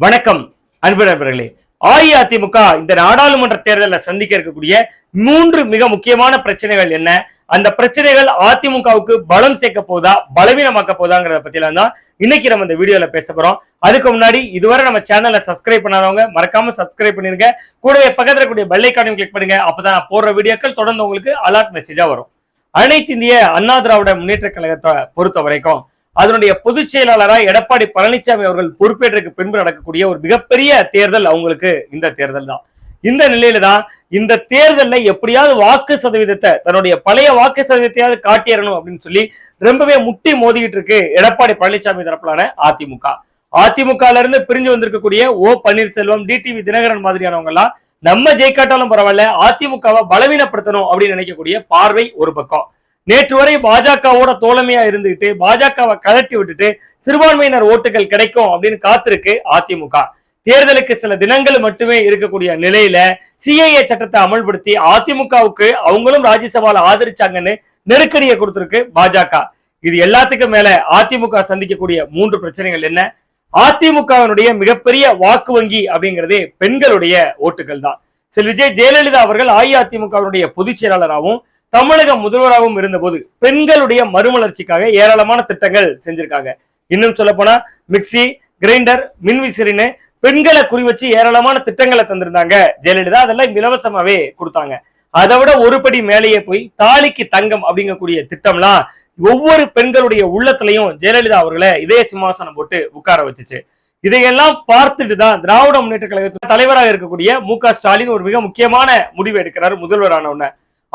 வணக்கம் அன்பு நண்பர்களே அஇஅதிமுக இந்த நாடாளுமன்ற தேர்தலில் சந்திக்க இருக்கக்கூடிய மூன்று மிக முக்கியமான பிரச்சனைகள் என்ன? அந்த பிரச்சனைகள் அதிமுகவுக்கு பலம் சேர்க்க போதா பலவீனமாக்க போதாங்கிறத பத்திலாம் தான் இன்னைக்கு நம்ம இந்த வீடியோல பேச போறோம். அதுக்கு முன்னாடி இதுவரை நம்ம சேனலை சப்ஸ்கிரைப் பண்ணாதவங்க மறக்காம சப்ஸ்கிரைப் பண்ணிருங்க. கூடவே பக்கத்துல கூடிய பெல் ஐக்கானையும் கிளிக் பண்ணுங்க. அப்பதான் நான் போடுற வீடியோக்கள் தொடர்ந்து உங்களுக்கு அலர்ட் மெசேஜா வரும். அனைத்து இந்திய அண்ணா திராவிட முன்னேற்ற கழகத்தை பொறுத்த வரைக்கும் அதனுடைய பொதுச் செயலாளராக எடப்பாடி பழனிசாமி அவர்கள் பொறுப்பேற்றக்கு பின்பு நடக்கக்கூடிய ஒரு மிகப்பெரிய தேர்தல் அவங்களுக்கு இந்த தேர்தல் தான். இந்த நிலையில தான் இந்த தேர்தலில் எப்படியாவது வாக்கு சதவீதத்தை தன்னுடைய பழைய வாக்கு சதவீதத்தையாவது காட்டிடணும் அப்படின்னு சொல்லி ரொம்பவே முட்டி மோதிக்கிட்டு இருக்கு எடப்பாடி பழனிசாமி தரப்பிலான அதிமுக. அதிமுகல இருந்து பிரிஞ்சு வந்திருக்கக்கூடிய ஓ பன்னீர்செல்வம் டிடிவி தினகரன் மாதிரியானவங்க எல்லாம் நம்ம ஜெயிக்காட்டாலும் பரவாயில்ல அதிமுகவை பலவீனப்படுத்தணும் அப்படின்னு நினைக்கக்கூடிய பார்வை ஒரு பக்கம். நேற்று வரை பாஜகவோட தோழமையா இருந்துகிட்டு பாஜகவை கலட்டி விட்டுட்டு சிறுபான்மையினர் ஓட்டுகள் கிடைக்கும் அப்படின்னு காத்திருக்கு அதிமுக. தேர்தலுக்கு சில தினங்கள் மட்டுமே இருக்கக்கூடிய நிலையில சிஐஏ சட்டத்தை அமல்படுத்தி அதிமுகவுக்கு அவங்களும் ராஜ்யசபால ஆதரிச்சாங்கன்னு நெருக்கடியை கொடுத்திருக்கு பாஜக. இது எல்லாத்துக்கும் மேல அதிமுக சந்திக்கக்கூடிய மூன்று பிரச்சனைகள் என்ன? அதிமுகவினுடைய மிகப்பெரிய வாக்கு வங்கி அப்படிங்கிறதே பெண்களுடைய ஓட்டுகள் தான் செல்வி விஜய் ஜெயலலிதா அவர்கள் அஇஅதிமுகவினுடைய பொதுச் செயலாளராகவும் தமிழக முதல்வராகவும் இருந்தபோது பெண்களுடைய மறுமலர்ச்சிக்காக ஏராளமான திட்டங்கள் செஞ்சிருக்காங்க. இன்னும் சொல்ல போனா மிக்சி கிரைண்டர் மின்விசிறின்னு பெண்களை குறி வச்சு ஏராளமான திட்டங்களை தந்திருந்தாங்க. ஜெயலலிதா அதெல்லாம் இலவசமாவே கொடுத்தாங்க. அதை விட ஒரு படி மேலேயே போய் தாலிக்கு தங்கம் அப்படிங்கக்கூடிய திட்டம்லாம் ஒவ்வொரு பெண்களுடைய உள்ளத்திலையும் ஜெயலலிதா அவர்களை இதய சிம்மாசனம் போட்டு உட்கார வச்சுச்சு. இதையெல்லாம் பார்த்துட்டு தான் திராவிட முன்னேற்ற கழகத்தின் தலைவராக இருக்கக்கூடிய மு க ஸ்டாலின் ஒரு மிக முக்கியமான முடிவு எடுக்கிறார் முதல்வரான உடனே.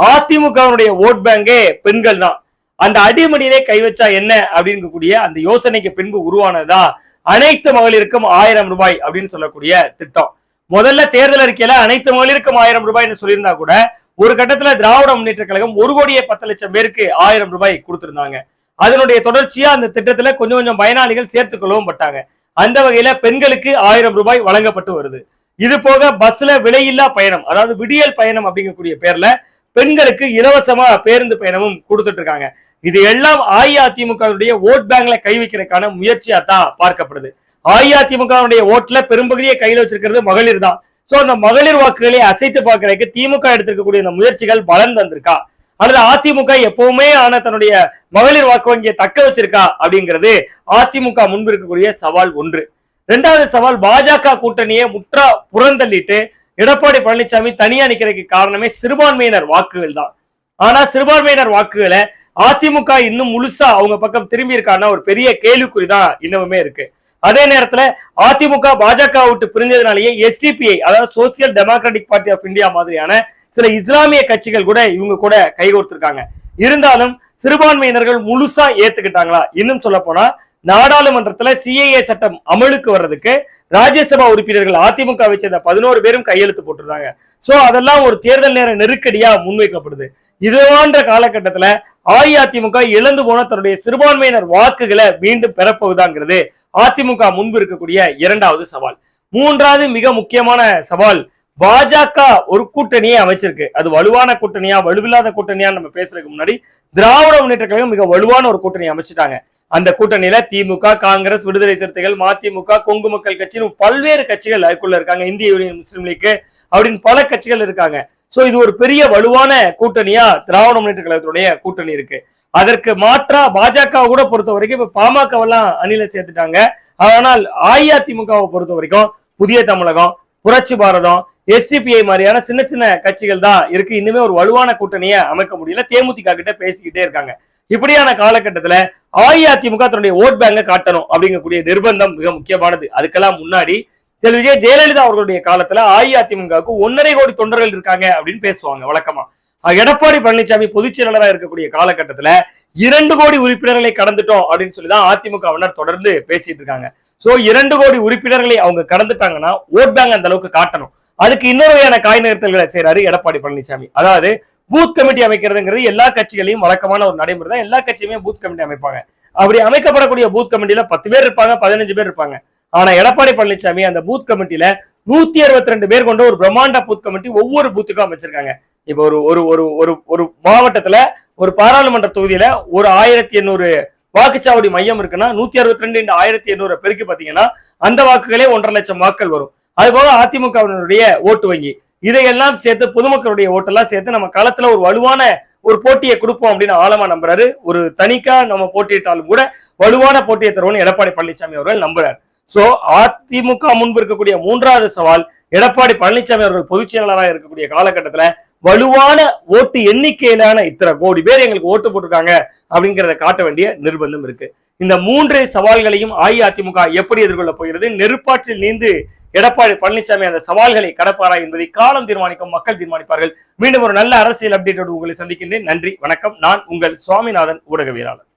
அதிமுகவுடைய ஓட் பேங்கே பெண்கள் தான் அந்த அடிமடியிலே கை வச்சா என்ன அப்படிங்கக்கூடிய அந்த யோசனைக்கு பின்பு உருவானதா? அனைத்து மகளிருக்கும் ஆயிரம் ரூபாய் அப்படின்னு சொல்லக்கூடிய திட்டம். முதல்ல தேர்தல் அறிக்கையில அனைத்து மகளிருக்கும் ஆயிரம் ரூபாய்னு சொல்லியிருந்தா கூட ஒரு கட்டத்துல திராவிட முன்னேற்ற கழகம் ஒரு கோடியே பத்து லட்சம் பேருக்கு ஆயிரம் ரூபாய் கொடுத்திருந்தாங்க. அதனுடைய தொடர்ச்சியா அந்த திட்டத்துல கொஞ்சம் கொஞ்சம் பயனாளிகள் சேர்த்துக்கொள்ளவும் பட்டாங்க. அந்த வகையில பெண்களுக்கு ஆயிரம் ரூபாய் வழங்கப்பட்டு வருது. இது போக பஸ்ல விலையில்லா பயணம் அதாவது விடியல் பயணம் அப்படிங்கக்கூடிய பேர்ல பெண்களுக்கு இலவசமா பேருந்து பயணமும் கொடுத்துட்டு இருக்காங்க இது எல்லாம் அஇஅதிமுகவுடைய ஓட் பேங்க்ல கை வைக்கிறதுக்கான முயற்சியா தான் பார்க்கப்படுது. அஇஅதிமுகவுடைய ஓட்டுல பெரும்பகுதியை கையில வச்சிருக்கிறது மகளிர் தான். சோ அந்த மகளிர் வாக்குகளை அசைத்து பார்க்கறதுக்கு திமுக எடுத்திருக்கக்கூடிய இந்த முயற்சிகள் பலன் தந்திருக்கா? அல்லது அதிமுக எப்பவுமே ஆன தன்னுடைய மகளிர் வாக்கு வங்கியை தக்க வச்சிருக்கா? அப்படிங்கிறது அதிமுக முன்பு இருக்கக்கூடிய சவால் ஒன்று. இரண்டாவது சவால் பாஜக கூட்டணியை முற்றா புறந்தள்ளிட்டு எடப்பாடி பழனிசாமி தனியா நிக்கிறதுக்கு காரணமே சிறுபான்மையினர் வாக்குகள் தான். ஆனா சிறுபான்மையினர் வாக்குகளை அதிமுக இன்னும் முழுசா அவங்க பக்கம் திரும்பி இருக்காங்கன்னா ஒரு பெரிய கேள்விக்குறி தான் இன்னமுமே இருக்கு. அதே நேரத்துல அதிமுக பாஜக விட்டு பிரிஞ்சதுனாலேயே எஸ்டிபிஐ அதாவது social democratic party of India மாதிரியான சில இஸ்லாமிய கட்சிகள் கூட இவங்க கூட கைகோர்த்திருக்காங்க. இருந்தாலும் சிறுபான்மையினர்கள் முழுசா ஏத்துக்கிட்டாங்களா? இன்னும் சொல்ல போனா நாடாளுமன்றத்துல சிஏஏ சட்டம் அமலுக்கு வர்றதுக்கு ராஜ்யசபா உறுப்பினர்கள் அதிமுக சேர்ந்த பதினோரு பேரும் கையெழுத்து போட்டிருந்தாங்க. சோ அதெல்லாம் ஒரு தேர்தல் நேர நெருக்கடியா முன்வைக்கப்படுது. இதுவான்ற காலகட்டத்துல அஇஅதிமுக இழந்து போன தன்னுடைய சிறுபான்மையினர் வாக்குகளை மீண்டும் பெறப்போகுதாங்கிறது அதிமுக முன்பு இருக்கக்கூடிய இரண்டாவது சவால். மூன்றாவது மிக முக்கியமான சவால் பாஜக ஒரு கூட்டணியை அமைச்சிருக்கு. அது வலுவான கூட்டணியா வலுவில்லாத கூட்டணியா நம்ம பேசுறதுக்கு முன்னாடி திராவிட முன்னேற்ற கழகம் மிக வலுவான ஒரு கூட்டணி அமைச்சிட்டாங்க. அந்த கூட்டணியில திமுக காங்கிரஸ் விடுதலை சிறுத்தைகள் மதிமுக கொங்கு மக்கள் கட்சின்னு பல்வேறு கட்சிகள் அதுக்குள்ள இருக்காங்க. இந்திய யூனியன் முஸ்லீம் லீக் அப்படின்னு பல கட்சிகள் இருக்காங்க. சோ இது ஒரு பெரிய வலுவான கூட்டணியா திராவிட முன்னேற்ற கழகத்துடைய கூட்டணி இருக்கு. அதற்கு மாற்றா பாஜக கூட பொறுத்த வரைக்கும் இப்ப பாமகவெல்லாம் அணில சேர்த்துட்டாங்க. ஆனால் அஇஅதிமுகவை பொறுத்த வரைக்கும் புதிய தமிழகம் புரட்சி பாரதம் எஸ்டிபிஐ மாதிரியான சின்ன சின்ன கட்சிகள் தான் இருக்கு. இன்னுமே ஒரு வலுவான கூட்டணியை அமைக்க முடியல. தேமுதிக கிட்ட பேசிக்கிட்டே இருக்காங்க. இப்படியான காலகட்டத்துல அஇஅதிமுக தன்னுடைய ஓட் பேங்கை காட்டணும் அப்படிங்கக்கூடிய நிர்பந்தம் மிக முக்கியமானது. அதுக்கெல்லாம் முன்னாடி செல்வி விஜய் ஜெயலலிதா அவர்களுடைய காலத்துல அஇஅதிமுகவுக்கு ஒன்னரை கோடி தொண்டர்கள் இருக்காங்க அப்படின்னு பேசுவாங்க வழக்கமா. எடப்பாடி பழனிசாமி பொதுச் செயலாளராக இருக்கக்கூடிய காலகட்டத்துல இரண்டு கோடி உறுப்பினர்களை கடந்துட்டோம் அப்படின்னு சொல்லி தான் அதிமுகவினர் தொடர்ந்து பேசிட்டு இருக்காங்க. சோ இரண்டு கோடி உறுப்பினர்களை அவங்க கடந்துட்டாங்கன்னா ஓட் பேங்க் அந்த அளவுக்கு காட்டணும். அதுக்கு இன்னொரு வகையான காய் நிறுத்தல்களை செய்யறாரு எடப்பாடி பழனிசாமி. அதாவது பூத் கமிட்டி அமைக்கிறதுங்கிறது எல்லா கட்சிகளையும் வழக்கமான ஒரு நடைமுறை தான். எல்லா கட்சியுமே பூத் கமிட்டி அமைப்பாங்க. அப்படி அமைக்கப்படக்கூடிய பூத் கமிட்டியில பத்து பேர் இருப்பாங்க பதினஞ்சு பேர் இருப்பாங்க. ஆனா எடப்பாடி பழனிசாமி அந்த பூத் கமிட்டியில நூத்தி அறுபத்தி ரெண்டு பேர் கொண்ட ஒரு பிரம்மாண்ட பூத் கமிட்டி ஒவ்வொரு பூத்துக்கும் அமைச்சிருக்காங்க. இப்ப ஒரு ஒரு ஒரு ஒரு ஒரு மாவட்டத்துல ஒரு பாராளுமன்ற தொகுதியில ஒரு ஆயிரத்தி எண்ணூறு வாக்குச்சாவடி மையம் இருக்குன்னா நூத்தி அறுபத்தி ரெண்டு ஆயிரத்தி எண்ணூறு பெருக்கு பாத்தீங்கன்னா அந்த வாக்குகளே ஒன்றரை லட்சம் வாக்கள் வரும். அதுபோக அதிமுகவினுடைய ஓட்டு வங்கி. இதையெல்லாம் சேர்த்து பொதுமக்களுடைய ஓட்டெல்லாம் சேர்த்து நம்ம களத்துல ஒரு வலுவான ஒரு போட்டியை கொடுப்போம் அப்படின்னு ஆழமா நம்புறாரு. ஒரு தனிக்கா நம்ம போட்டியிட்டாலும் கூட வலுவான போட்டியை தருவோம்னு எடப்பாடி பழனிசாமி அவர்கள் நம்புறாரு. சோ அதிமுக முன்பு இருக்கக்கூடிய மூன்றாவது சவால் எடப்பாடி பழனிசாமி அவர்கள் பொதுச் செயலாளராக இருக்கக்கூடிய காலகட்டத்துல வலுவான ஓட்டு எண்ணிக்கையிலான இத்தனை கோடி பேர் எங்களுக்கு ஓட்டு போட்டிருக்காங்க அப்படிங்கிறத காட்ட வேண்டிய நிர்பந்தம் இருக்கு. இந்த மூன்று சவால்களையும் அஇஅதிமுக எப்படி எதிர்கொள்ள போகிறது? நெருப்பாற்றில் நீந்து எடப்பாடி பழனிசாமி அந்த சவால்களை கடப்பாரா என்பதை காலம் தீர்மானிக்கும் மக்கள் தீர்மானிப்பார்கள். மீண்டும் ஒரு நல்ல அரசியல் அப்டேட்டோடு உங்களை சந்திக்கின்றேன். நன்றி வணக்கம். நான் உங்கள் சுவாமிநாதன் ஊடகவியலாளர்.